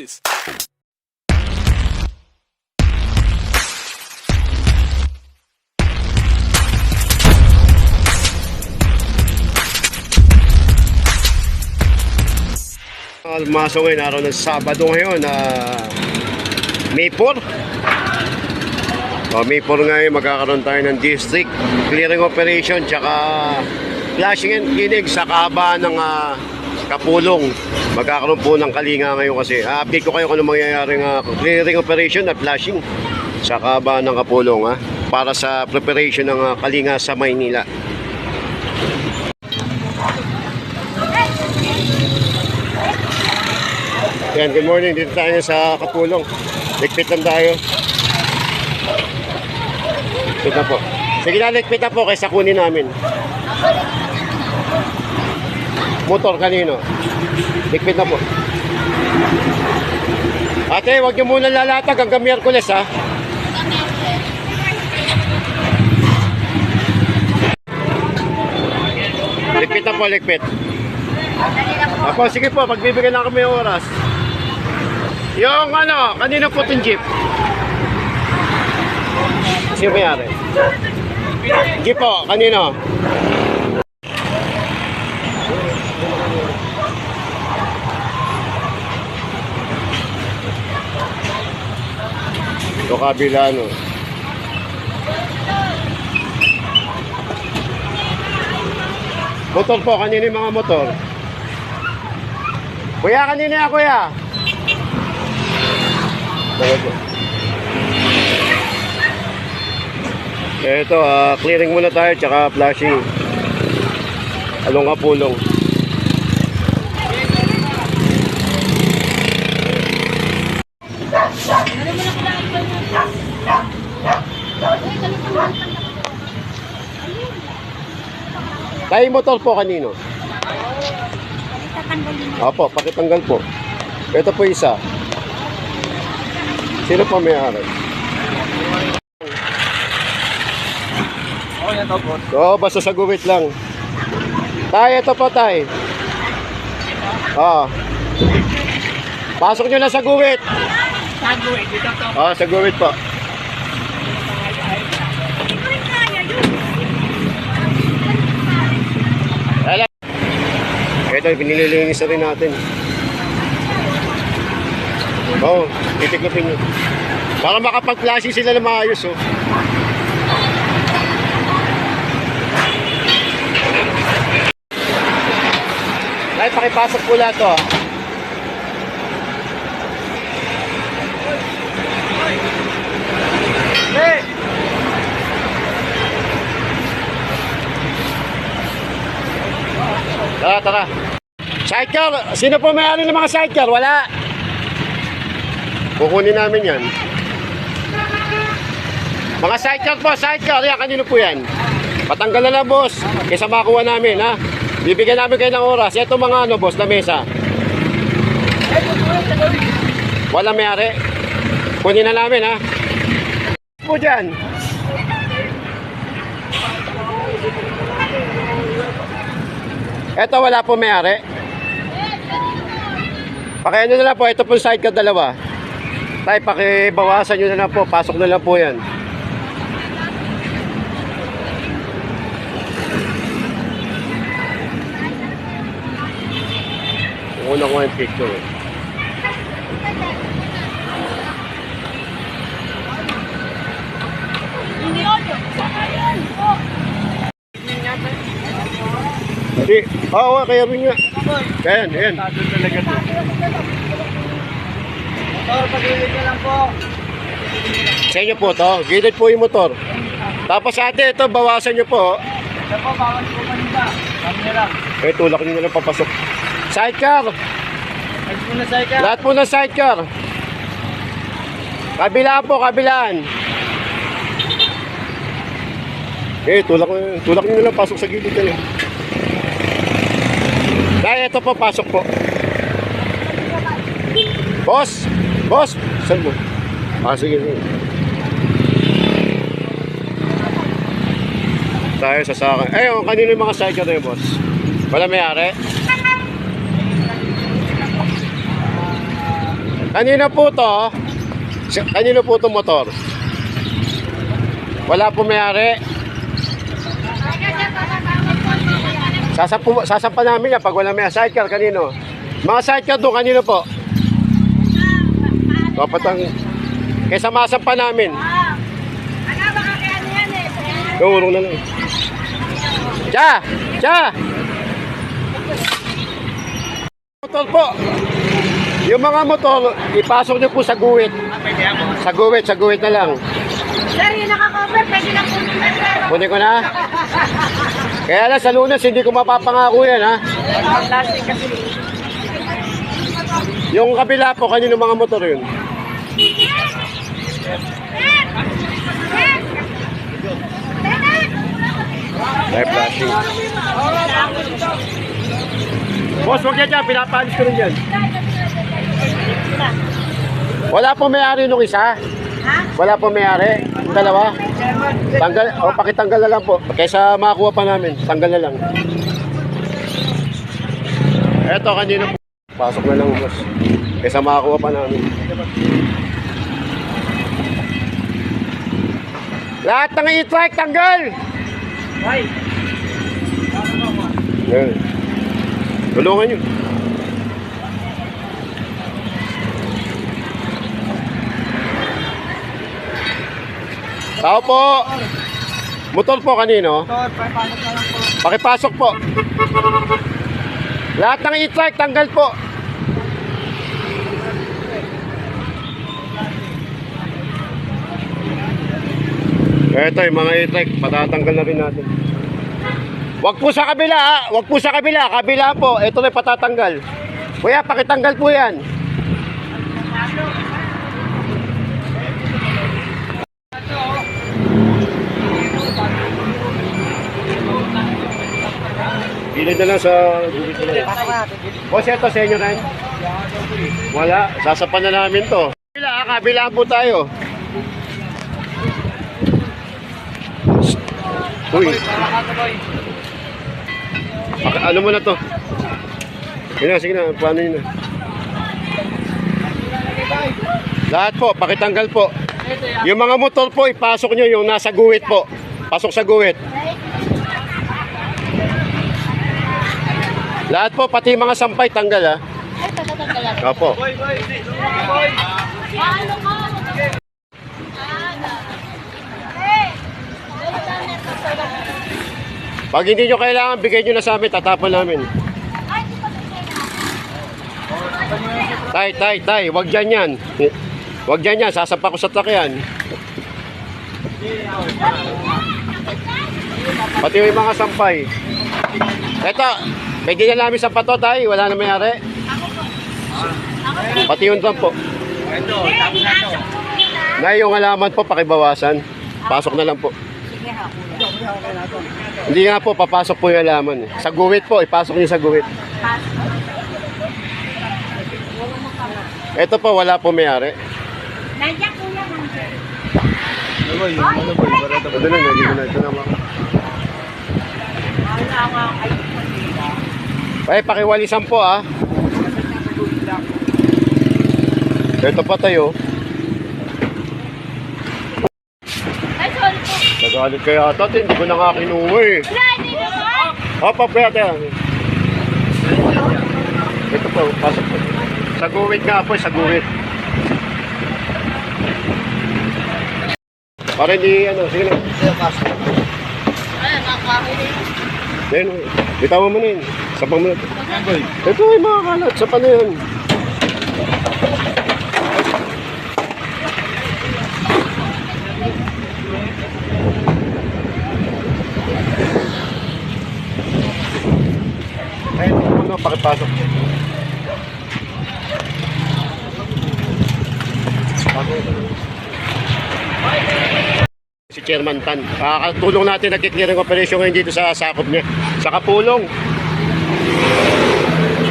this? Almaso ngayon, araw ng Sabado ngayon, na May 4. O, May 4 ngayon, magkakaroon tayo ng district clearing operation, tsaka flashing and cleaning sa kahabaan ng ah, Kapulong. Magkakaroon po ng kalinga ngayon kasi. Update ko kayo kung ano mangyayari ng clearing operation at flashing sa kahabaan ng Kapulong ha, para sa preparation ng ah, kalinga sa Maynila. Yan, good morning. Dito tayo sa Kapulong. Ligpit lang tayo. Ligpit na po. Sige na, ligpit na po kaysa kunin namin. Motor kanino? Ligpit na po. Ate, wag niyo muna lalatag hanggang Miyerkules ha. Ligpit na po, ligpit. Apo, sige po, pagbibigyan na kami oras. Yung ano, kanino po itong jeep? Sino mayari? Jeep po, kanino? Kabila, no? Motor po, kanino yung mga motor? Kuya, kanina yan, kuya. Ito, ah, clearing muna tayo, tsaka flashing. Along kapulong. Tayo yung motor po kanino? Opo, pakitanggal po. Ito po isa. Sino po may ari? Oo, yan to, boss. Oo, basta sa guwit lang. Tay, ito po tay. Oo. Pasok nyo na sa guwit. Tago, eh, dito to. Oo, sa guwit po. Ito, pinililinis rin natin. Oo, oh, titiklopin nyo. Para makapag-flashing sila na maayos, oh. Ay, pakipasok po lahat to. ah. Hey! Tara, tara. Sidecar! Sino po may-ari ng mga sidecar? Wala. Kukunin namin yan. Mga sidecar po, sidecar. Yan, kanino po yan? Patanggal na lang, boss. Kaysa makuha namin, ha? Bibigyan namin kayo ng oras. Ito mga ano, boss, na mesa. Wala may-ari. Kunin na namin, ha? Po dyan. Ito wala po may-ari. Pakiano na lang po, ito po side ka dalawa. Tay, pakibawasan nyo na lang po, pasok na lang po yan. Una ko yung picture. Hindi. Oo, kaya rin nga. Kaya, yan. Tago talaga to. Motor, pag-iwit ka lang po. Sa inyo po to. Gilid po yung motor. Tapos ate, ito, bawasan nyo po. Ito po, bawal po kanina. Kami na lang. Eh, tulak nyo na lang papasok. Sidecar. Next po na ika. Lahat po ng sidecar. Kabilaan po, kabilaan. Eh, tulak, tulak nyo na lang, pasok sa gilid kayo. Dahil ito po, pasok po. Boss! Boss! Saan mo? Ah, sige, sige. Tayo sa saka. Eh, oh, kanino yung mga sidecar na yun, boss? Wala may-ari? Kanino po to? Kanino po itong motor? Wala po may-ari. Sasampu, sasampa namin yan pag wala may sidecar. Kanino? Mga sidecar doon, kanino po? Kapatang... Kaya samasampa namin. Gawurong na lang. Cha! Cha! Motor po. Yung mga motor, ipasok niyo po sa guwit. Sa guwit, sa guwit na lang. Sir, yung nakakover, pwede na po Kunin ko na. Kaya lang sa lunes, hindi ko mapapangako yan ha. Plastic kasi. Yung kabila po, kanino mga motor yun? May flashing. Boss, huwag yan dyan. Pinapalis ko rin dyan. Wala po may-ari nung isa. Ha? Wala po may-ari. Yung dalawa. Tanggal, o pakitanggal na lang po. Kaysa makakuha pa namin, tanggal na lang. Eto, kanina po. Pasok na lang, boss. Kaysa makakuha pa namin. Lahat ng e-trike, tanggal! Ay, Yan. Tulungan nyo. Tao po! Motor po kanino? paano ka lang po. Pakipasok po. Lahat ng e-trike, tanggal po. Eto yung mga e-trike, patatanggal na rin natin. Wag po sa kabila ha, wag po sa kabila, kabila po, ito na patatanggal. Kuya, pakitanggal po yan. Bilid na lang sa gulit na. Boss, ito sa inyo rin? Wala, sasapan na namin to. Kabila, ha? kabila po tayo. Uy, Paki- ano mo na to? Sige na, sige na, paano yun na? Lahat po, pakitanggal po. Yung mga motor po, ipasok nyo yung nasa guwit po. Pasok sa guwit. Lahat po, pati mga sampay, tanggal ha. Ay, tatatanggalan. Opo. Boy, boy, boy. Paano ka? Ito Pag hindi nyo kailangan, bigay nyo na sa amin, tatapon namin. Tay, tay, tay, wag dyan yan. Wag dyan yan, sasampa ko sa takyan. Pati yung mga sampay. Eto, pwede na namin sa pato, tay. Wala na mayari. Pati yung drum po. Ito, tapos na to. Na yung alaman po, pakibawasan. Pasok na lang po. Hindi nga po, papasok po yung alaman. eh. Sa guwit po, ipasok niyo sa guwit. Ito po, wala po mayari. Nandiyan kuya, nandiyan. Ano boy, ano boy, barata Ito na, nandito na. Ito na, mga. Wala nga kayo. Ay, pakiwalisan po ah. Ito pa tayo. Ay, sorry po. Nagalit kaya ata, hindi ko na nga kinuha eh. Hop, kaya tayo. Ito po, pasok po. Sa guwit nga po, sa guwit. Para hindi, ano, sige na. Ay, nakakahuli. Yan, bitawan mo na yun. Sabang mo na. Ito ay mga kalat, sa na yan. Ayun, ano, pakipasok. Si Chairman Tan. Kakatulong natin nagkiklearing operation ngayon dito sa sakop niya. Sa Kapulong.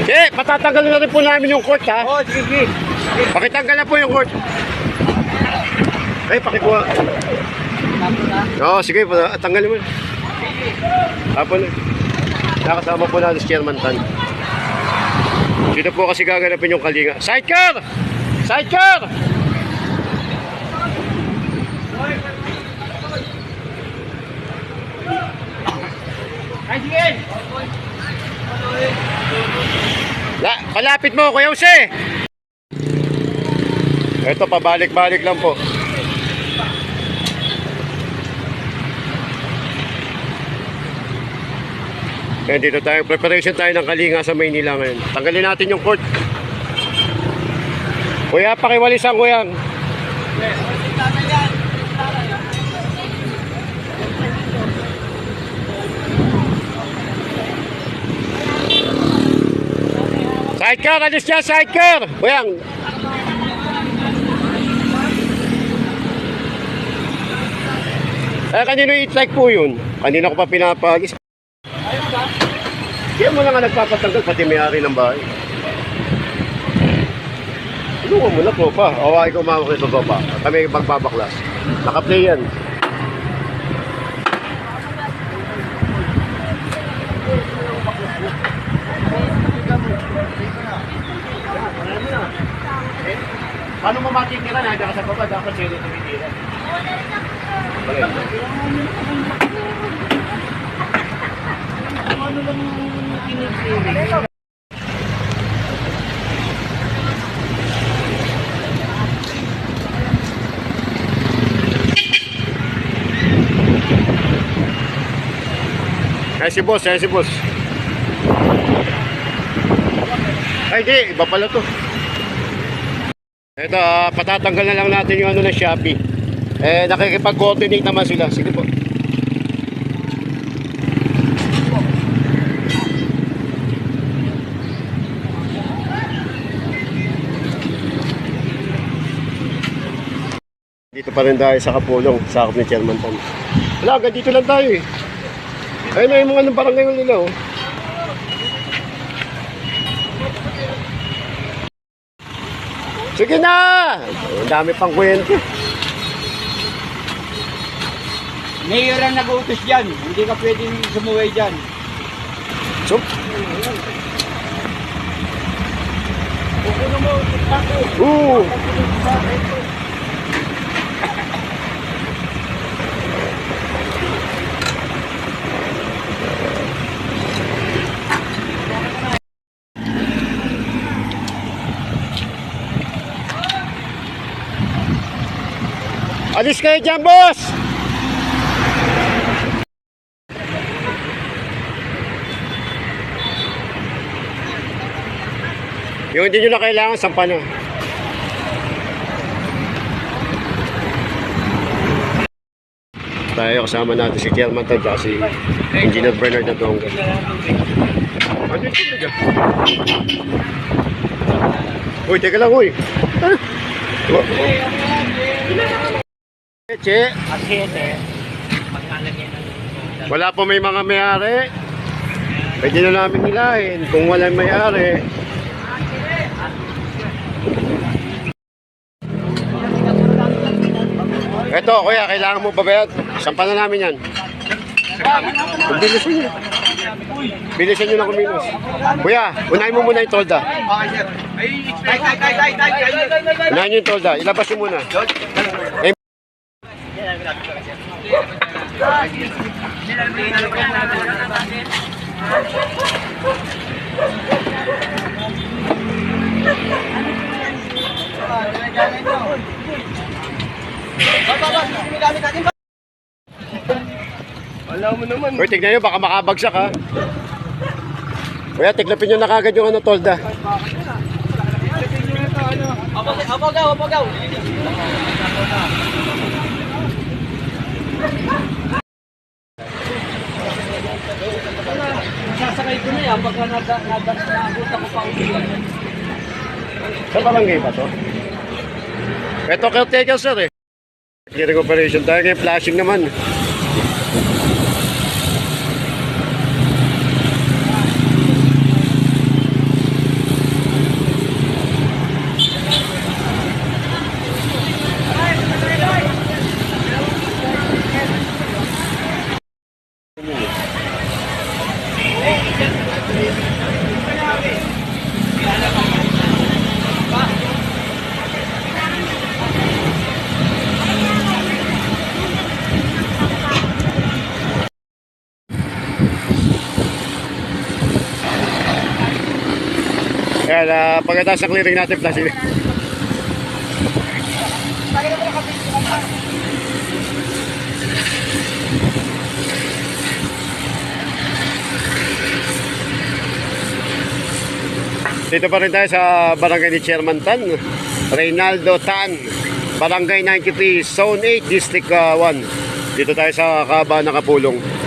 Eh, patatanggalin na rin po namin yung court ha. Oh, sige, sige. Pakitanggal na po yung court. Ay, pakikuha. Oo, sige, pa- tanggalin mo. Tapon na. Nakasama po natin si Chairman Tan. Sino po kasi gaganapin yung kalinga? Sidecar! Sidecar! La, palapit mo, Kuya Jose! Ito, pabalik-balik lang po. Eh, dito tayo. Preparation tayo ng kalinga sa Maynila ngayon. Tanggalin natin yung cord. Kuya, pakiwalisan ko yan. Sidecar, alis siya, sidecar! Kuya, eh, kanino i-check po yun? Kanina ko pa pinapagis. Kaya mo na nga nagpapatanggal pati may-ari ng bahay. Tulungan mo na po pa. O, ikaw mawak ito pa. Kami magbabaklas. Naka-play yan. Paano mo matitira na? Ka sa baba, dapat sila tumitira. Ay si boss, ay si boss. Ay di, iba pala to. Ito, ah, patatanggal na lang natin yung ano na Shopee. Eh, nakikipag-coordinate naman sila. Sige po. Dito pa rin tayo sa Kapulong, sakop ni Chairman Tom. Wala, hanggang dito lang tayo eh. Ayun na yung mga ng barangay nila oh. Sige na! Ang dami pang kwento. Mayor ang nag-uutos dyan. Hindi ka pwedeng sumuway dyan. So, Oo. Alis kayo dyan, boss! Yung hindi nyo na kailangan, sampa na. Tayo kasama natin si Chairman Tad at si Engineer Bernard Nadonga. Ano yung dyan? Uy, teka lang, uy. Ah. Che, At hete, maglalagyan ng wala pa may mga may-ari. Pwede na namin hilahin kung walang may-ari. Eto, kuya, kailangan mo babayad. Sampa na namin yan. Kung bilisan nyo. Bilisan nyo na kumilos. Kuya, unahin mo muna yung tolda. Unahin nyo yung tolda. Ilabas nyo muna. Alam mo naman. Uy, tignan nyo, baka makabagsak ha. Kuya, tiglapin nyo na kagad yung ano, tolda. Apagaw, apagaw. Sasakay ko na yan, baka nada, nada, naabot ako pa ulit. Sa barangay ba to? Ito caretaker sir eh. Clearing operation tayo ngayon, flashing naman. Uh, pagkatapos ng clearing natin, plus Dito pa rin tayo sa barangay ni Chairman Tan, Reynaldo Tan, Barangay 93, Zone 8, District uh, 1. Dito tayo sa Kaba ng Kapulong.